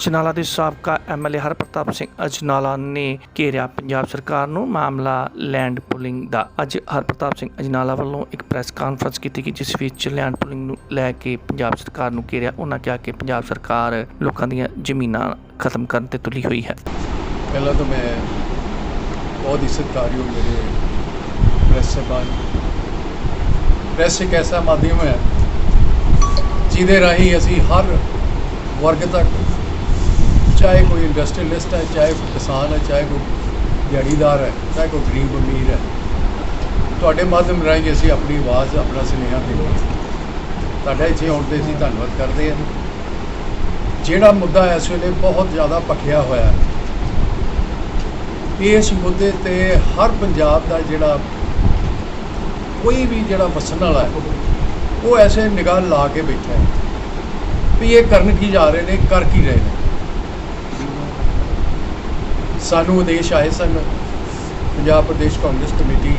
ਅਜਨਾਲਾ ਦੇ ਸਾਬਕਾ ਐਮਐਲਏ ਹਰਪ੍ਰਤਾਪ ਸਿੰਘ ਅਜਨਾਲਾ ਨੇ ਘੇਰਿਆ ਪੰਜਾਬ ਸਰਕਾਰ ਨੂੰ ਮਾਮਲਾ ਲੈਂਡ ਪੁਲਿੰਗ ਦਾ। ਅੱਜ ਹਰਪ੍ਰਤਾਪ ਸਿੰਘ ਅਜਨਾਲਾ ਵੱਲੋਂ ਇੱਕ ਪ੍ਰੈਸ ਕਾਨਫਰੰਸ ਕੀਤੀ ਗਈ, ਜਿਸ ਵਿੱਚ ਲੈਂਡ ਪੁਲਿੰਗ ਨੂੰ ਲੈ ਕੇ ਪੰਜਾਬ ਸਰਕਾਰ ਨੂੰ ਘੇਰਿਆ। ਉਹਨਾਂ ਕਿਹਾ ਕਿ ਪੰਜਾਬ ਸਰਕਾਰ ਲੋਕਾਂ ਦੀਆਂ ਜ਼ਮੀਨਾਂ ਖਤਮ ਕਰਨ ਤੇ ਤੁਲੀ ਹੋਈ ਹੈ। ਪਹਿਲਾਂ ਤਾਂ ਮੈਂ ਬਹੁਤ ਹੀ ਸਤਿਕਾਰਯੋਗ ਮੇਰੇ ਪ੍ਰੈਸ ਸਭਾ ਪ੍ਰੈਸ ਇੱਕ ਐਸਾ ਮਾਧਿਅਮ ਹੈ ਜਿਹਦੇ ਰਾਹੀਂ ਅਸੀਂ ਹਰ ਵਰਗ ਤੱਕ ਚਾਹੇ ਕੋਈ ਇੰਡਸਟਰੀਅਲਿਸਟ ਹੈ, ਚਾਹੇ ਕੋਈ ਕਿਸਾਨ ਹੈ, ਚਾਹੇ ਕੋਈ ਦਿਹਾੜੀਦਾਰ ਹੈ, ਚਾਹੇ ਕੋਈ ਗਰੀਬ ਅਮੀਰ ਹੈ। ਤੁਹਾਡੇ ਮਾਧਿਅਮ ਰਾਹੀਂ ਅਸੀਂ ਆਪਣੀ ਆਵਾਜ਼, ਆਪਣਾ ਸੁਨੇਹਾ ਦਿੰਦੇ ਤੁਹਾਡਾ ਇੱਥੇ ਆਉਣ ਤੇ ਅਸੀਂ ਧੰਨਵਾਦ ਕਰਦੇ ਹਾਂ। ਜਿਹੜਾ ਮੁੱਦਾ ਇਸ ਵੇਲੇ ਬਹੁਤ ਜ਼ਿਆਦਾ ਭਖਿਆ ਹੋਇਆ ਹੈ, ਇਸ ਮੁੱਦੇ ਤੇ ਹਰ ਪੰਜਾਬ ਦਾ ਜਿਹੜਾ ਕੋਈ ਵੀ ਜਿਹੜਾ ਵਸਣ ਵਾਲਾ ਹੈ, ਉਹ ਐਸੇ ਨਿਗਾਹ ਲਾ ਕੇ ਬੈਠਾ ਹੈ ਵੀ ਇਹ ਕਰਨ ਕੀ ਜਾ ਰਹੇ ਨੇ, ਕਰ ਕੀ ਰਹੇ ਨੇ। ਸਾਨੂੰ ਉਦੇਸ਼ ਆਏ ਸਨ। ਪੰਜਾਬ ਪ੍ਰਦੇਸ਼ ਕਾਂਗਰਸ ਕਮੇਟੀ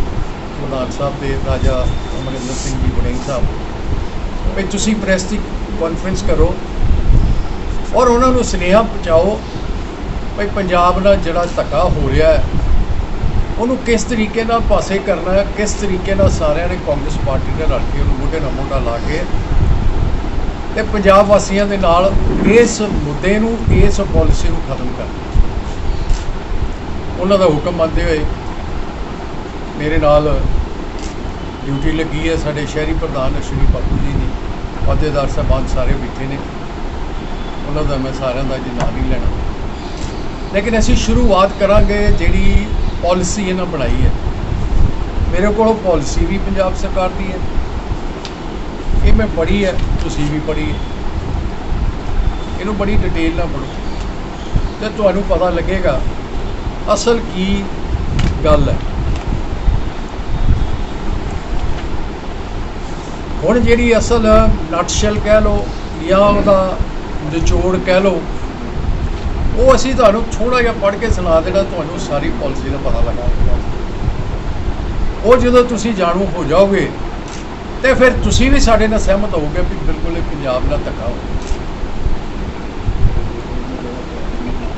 ਪ੍ਰਧਾਨ ਸਾਹਿਬ ਦੇ ਰਾਜਾ ਅਮਰਿੰਦਰ ਸਿੰਘ ਜੀ ਵੜਿੰਗ ਸਾਹਿਬ। ਵੀ ਤੁਸੀਂ ਪ੍ਰੈਸ ਦੀ ਕਾਨਫਰੰਸ ਕਰੋ ਔਰ ਉਹਨਾਂ ਨੂੰ ਸੁਨੇਹਾ ਪਹੁੰਚਾਓ ਭਈ ਪੰਜਾਬ ਨਾਲ ਜਿਹੜਾ ਧੱਕਾ ਹੋ ਰਿਹਾ ਹੈ, ਉਹਨੂੰ ਕਿਸ ਤਰੀਕੇ ਨਾਲ ਪਾਸੇ ਕਰਨਾ ਹੈ, ਕਿਸ ਤਰੀਕੇ ਨਾਲ ਸਾਰਿਆਂ ਨੇ ਕਾਂਗਰਸ ਪਾਰਟੀ ਨਾਲ ਰਲ ਕੇ ਉਹਨੂੰ ਮੋਢੇ ਨਾਲ ਮੋਢਾ ਲਾ ਕੇ ਤੇ ਪੰਜਾਬ ਵਾਸੀਆਂ ਦੇ ਨਾਲ ਇਸ ਮੁੱਦੇ ਨੂੰ, ਇਸ ਪਾਲਿਸੀ ਨੂੰ ਖਤਮ ਕਰਨਾ ਉਹਨਾਂ ਦਾ ਹੁਕਮ ਮੰਨਦੇ ਹੋਏ ਮੇਰੇ ਨਾਲ ਡਿਊਟੀ ਲੱਗੀ ਹੈ। ਸਾਡੇ ਸ਼ਹਿਰੀ ਪ੍ਰਧਾਨ ਅਸ਼ਵਨੀ ਬਾਪੂ ਜੀ ਨੇ, ਅਹੁਦੇਦਾਰ ਸਾਹਿਬਾਨ ਸਾਰੇ ਬੈਠੇ ਨੇ। ਉਹਨਾਂ ਦਾ ਮੈਂ ਸਾਰਿਆਂ ਦਾ ਜੀ ਨਾਮ ਨਹੀਂ ਲੈਣਾ। ਲੇਕਿਨ ਅਸੀਂ ਸ਼ੁਰੂਆਤ ਕਰਾਂਗੇ ਜਿਹੜੀ ਪਾਲਿਸੀ ਇਹਨਾਂ ਬਣਾਈ ਹੈ। ਮੇਰੇ ਕੋਲ ਪਾਲਿਸੀ ਵੀ ਪੰਜਾਬ ਸਰਕਾਰ ਦੀ ਹੈ। ਇਹ ਮੈਂ ਪੜ੍ਹੀ ਹੈ, ਤੁਸੀਂ ਵੀ ਪੜ੍ਹੀ ਹੈ। ਇਹਨੂੰ ਬੜੀ ਡਿਟੇਲ ਨਾਲ ਪੜ੍ਹੋ। ਤੇ ਤੁਹਾਨੂੰ ਪਤਾ ਲੱਗੇਗਾ ਅਸਲ ਕੀ ਗੱਲ ਹੈ? ਹੁਣ ਜਿਹੜੀ ਅਸਲ ਨਟਸ਼ਲ ਕਹਿ ਲਓ ਜਾਂ ਉਹਦਾ ਨਿਚੋੜ ਕਹਿ ਲਓ, ਉਹ ਅਸੀਂ ਤੁਹਾਨੂੰ ਥੋੜਾ ਜਿਹਾ ਪੜ੍ਹ ਕੇ ਸੁਣਾ ਦੇਣਾ, ਤੁਹਾਨੂੰ ਸਾਰੀ ਪਾਲਿਸੀ ਦਾ ਪਤਾ ਲੱਗਾ ਉਹ ਜਦੋਂ ਤੁਸੀਂ ਜਾਣੂ ਹੋ ਜਾਓਗੇ, ਤੇ ਫਿਰ ਤੁਸੀਂ ਵੀ ਸਾਡੇ ਨਾਲ ਸਹਿਮਤ ਹੋਵੋਗੇ ਵੀ ਬਿਲਕੁਲ ਇਹ ਪੰਜਾਬ ਨਾਲ ਧੱਕਾ ਹੋਵੇ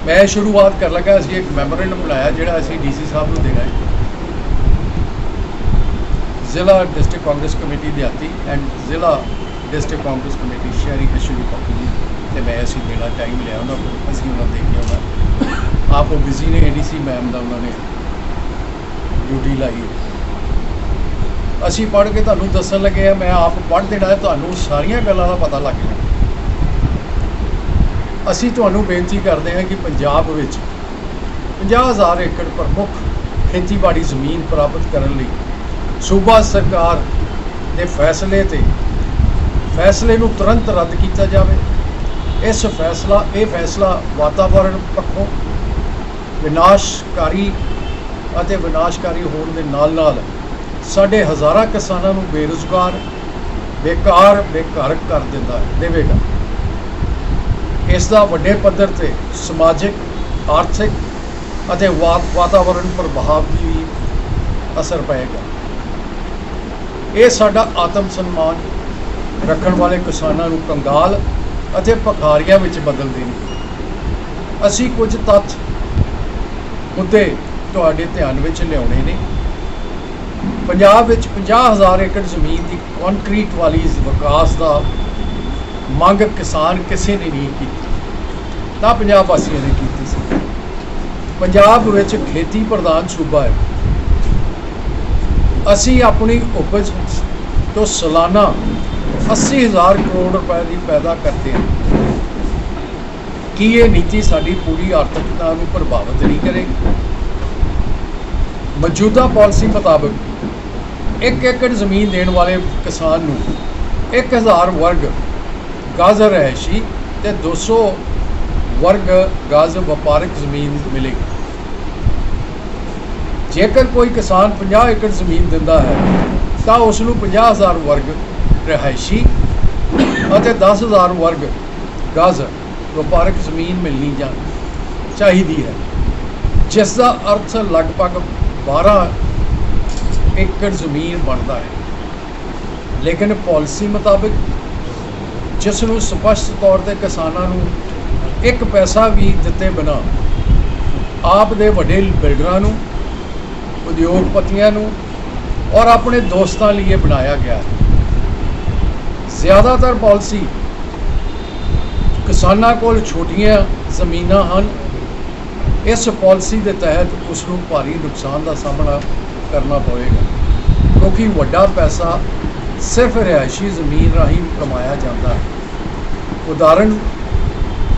ਮੈਂ ਸ਼ੁਰੂਆਤ ਕਰ ਲੱਗਾ, ਅਸੀਂ ਇੱਕ ਮੈਮੋਰੈਂਡਮ ਬਣਾਇਆ ਜਿਹੜਾ ਅਸੀਂ ਡੀਸੀ ਸਾਹਿਬ ਨੂੰ ਦੇਣਾ ਹੈ। ਜ਼ਿਲ੍ਹਾ ਡਿਸਟ੍ਰਿਕਟ ਕਾਂਗਰਸ ਕਮੇਟੀ ਦਿਹਾਤੀ ਐਂਡ ਜ਼ਿਲ੍ਹਾ ਡਿਸਟ੍ਰਿਕਟ ਕਾਂਗਰਸ ਕਮੇਟੀ ਸ਼ਹਿਰੀ ਅਸ਼ਵਨੀ ਪੱਪੂ ਜੀ। ਤੇ ਮੈਂ ਅਸੀਂ ਦੇਣਾ ਟਾਈਮ ਲਿਆ ਉਹਨਾਂ ਕੋਲ, ਅਸੀਂ ਉਹਨਾਂ ਦੇ ਕੇ ਉਹਨਾਂ ਆਪ ਉਹ ਬਿਜ਼ੀ ਨੇ ਏਡੀਸੀ ਮੈਮ ਦਾ ਉਹਨਾਂ ਨੇ ਡਿਊਟੀ ਲਾਈ ਅਸੀਂ ਪੜ੍ਹ ਕੇ ਤੁਹਾਨੂੰ ਦੱਸਣ ਲੱਗੇ ਆ ਮੈਂ ਆਪ ਪੜ੍ਹ ਦੇਣਾ ਤੁਹਾਨੂੰ ਸਾਰੀਆਂ ਗੱਲਾਂ ਦਾ ਪਤਾ ਲੱਗ ਜਾਣਾ। ਅਸੀਂ ਤੁਹਾਨੂੰ ਬੇਨਤੀ ਕਰਦੇ ਹਾਂ ਕਿ ਪੰਜਾਬ ਵਿੱਚ 50000 ਏਕੜ ਪ੍ਰਮੁੱਖ ਖੇਤੀਬਾੜੀ ਜ਼ਮੀਨ ਪ੍ਰਾਪਤ ਕਰਨ ਲਈ ਸੂਬਾ ਸਰਕਾਰ ਦੇ ਫੈਸਲੇ ਤੇ ਫੈਸਲੇ ਨੂੰ ਤੁਰੰਤ ਰੱਦ ਕੀਤਾ ਜਾਵੇ। ਇਸ ਫੈਸਲਾ, ਇਹ ਫੈਸਲਾ ਵਾਤਾਵਰਣ ਪੱਖੋਂ ਵਿਨਾਸ਼ਕਾਰੀ ਅਤੇ ਵਿਨਾਸ਼ਕਾਰੀ ਹੋਣ ਦੇ ਨਾਲ-ਨਾਲ ਸਾਡੇ ਹਜ਼ਾਰਾਂ ਕਿਸਾਨਾਂ ਨੂੰ ਬੇਰੁਜ਼ਗਾਰ, ਬੇਕਾਰ, ਬੇਘਰ ਕਰ ਦਿੰਦਾ, ਦੇਵੇਗਾ। ਇਸ ਦਾ ਵੱਡੇ ਪੱਧਰ ਤੇ ਸਮਾਜਿਕ, ਆਰਥਿਕ ਅਤੇ ਵਾ- ਵਾਤਾਵਰਣ ਪ੍ਰਭਾਵ ਦੀ ਵੀ ਅਸਰ ਪਏਗਾ। ਇਹ ਸਾਡਾ ਆਤਮ ਸਨਮਾਨ ਰੱਖਣ ਵਾਲੇ ਕਿਸਾਨਾਂ ਨੂੰ ਕੰਗਾਲ ਅਤੇ ਭਖਾਰੀਆਂ ਵਿੱਚ ਬਦਲ ਦੇਣਗੇ ਅਸੀਂ ਕੁਝ ਤੱਥ ਮੁੱਦੇ ਤੁਹਾਡੇ ਧਿਆਨ ਵਿੱਚ ਲਿਆਉਣੇ ਨੇ। ਪੰਜਾਬ ਵਿੱਚ 50000 ਏਕੜ ਜ਼ਮੀਨ ਦੀ ਕੰਕਰੀਟ ਵਾਲੀ ਵਿਕਾਸ ਦਾ ਮੰਗ ਕਿਸਾਨ ਕਿਸੇ ਨੇ ਨਹੀਂ ਕੀਤੀ। ਤਾਂ ਪੰਜਾਬ ਵਾਸੀਆਂ ਨੇ ਕੀਤੀ ਸੀ। ਪੰਜਾਬ ਵਿੱਚ ਖੇਤੀ ਪ੍ਰਧਾਨ ਸੂਬਾ ਹੈ। ਅਸੀਂ ਆਪਣੀ ਉਪਜ ਤੋਂ ਸਾਲਾਨਾ 80000 ਕਰੋੜ ਰੁਪਏ ਦੀ ਪੈਦਾ ਕਰਦੇ ਹਾਂ। ਕੀ ਇਹ ਨੀਤੀ ਸਾਡੀ ਪੂਰੀ ਆਰਥਿਕਤਾ ਨੂੰ ਪ੍ਰਭਾਵਿਤ ਨਹੀਂ ਕਰੇਗੀ? ਮੌਜੂਦਾ ਪਾਲਿਸੀ ਮੁਤਾਬਕ 1 ਏਕੜ ਜ਼ਮੀਨ ਦੇਣ ਵਾਲੇ ਕਿਸਾਨ ਨੂੰ 1000 ਵਰਗ ਗਜ਼ ਰਹਿਸ਼ੀ ਤੇ 200 ਵਰਗ ਗਜ਼ ਵਪਾਰਕ ਜ਼ਮੀਨ ਮਿਲੇਗੀ। ਜੇਕਰ ਕੋਈ ਕਿਸਾਨ 50 ਏਕੜ ਜ਼ਮੀਨ ਦਿੰਦਾ ਹੈ, ਤਾਂ ਉਸ ਨੂੰ 50000 ਵਰਗ ਰਿਹਾਇਸ਼ੀ ਅਤੇ 10000 ਵਰਗ ਗਜ਼ ਵਪਾਰਕ ਜ਼ਮੀਨ ਮਿਲਣੀ ਜਾਂ ਚਾਹੀਦੀ ਹੈ, ਜਿਸ ਦਾ ਅਰਥ ਲਗਭਗ 12 ਏਕੜ ਜ਼ਮੀਨ ਬਣਦਾ ਹੈ। ਲੇਕਿਨ ਪਾਲਿਸੀ ਮੁਤਾਬਕ ਜਿਸ ਨੂੰ ਸਪਸ਼ਟ ਤੌਰ ਤੇ ਕਿਸਾਨਾਂ ਨੂੰ ਇੱਕ ਪੈਸਾ ਵੀ ਦਿੱਤੇ ਬਿਨਾ ਆਪ ਦੇ ਵੱਡੇ ਬਿਲਡਰਾਂ ਨੂੰ, ਉਦਯੋਗਪਤੀਆਂ ਨੂੰ ਔਰ ਆਪਣੇ ਦੋਸਤਾਂ ਲਈ ਇਹ ਬਣਾਇਆ ਗਿਆ। ਹੈ ਜ਼ਿਆਦਾਤਰ ਪਾਲਿਸੀ ਕਿਸਾਨਾਂ ਕੋਲ ਛੋਟੀਆਂ ਜ਼ਮੀਨਾਂ ਹਨ। ਇਸ ਪਾਲਿਸੀ ਦੇ ਤਹਿਤ ਉਸ ਨੂੰ ਭਾਰੀ ਨੁਕਸਾਨ ਦਾ ਸਾਹਮਣਾ ਕਰਨਾ ਪਵੇਗਾ, ਕਿਉਂਕਿ ਵੱਡਾ ਪੈਸਾ ਸਿਰਫ ਰਿਹਾਇਸ਼ੀ ਜ਼ਮੀਨ ਰਾਹੀਂ ਕਮਾਇਆ ਜਾਂਦਾ ਹੈ। ਉਦਾਹਰਣ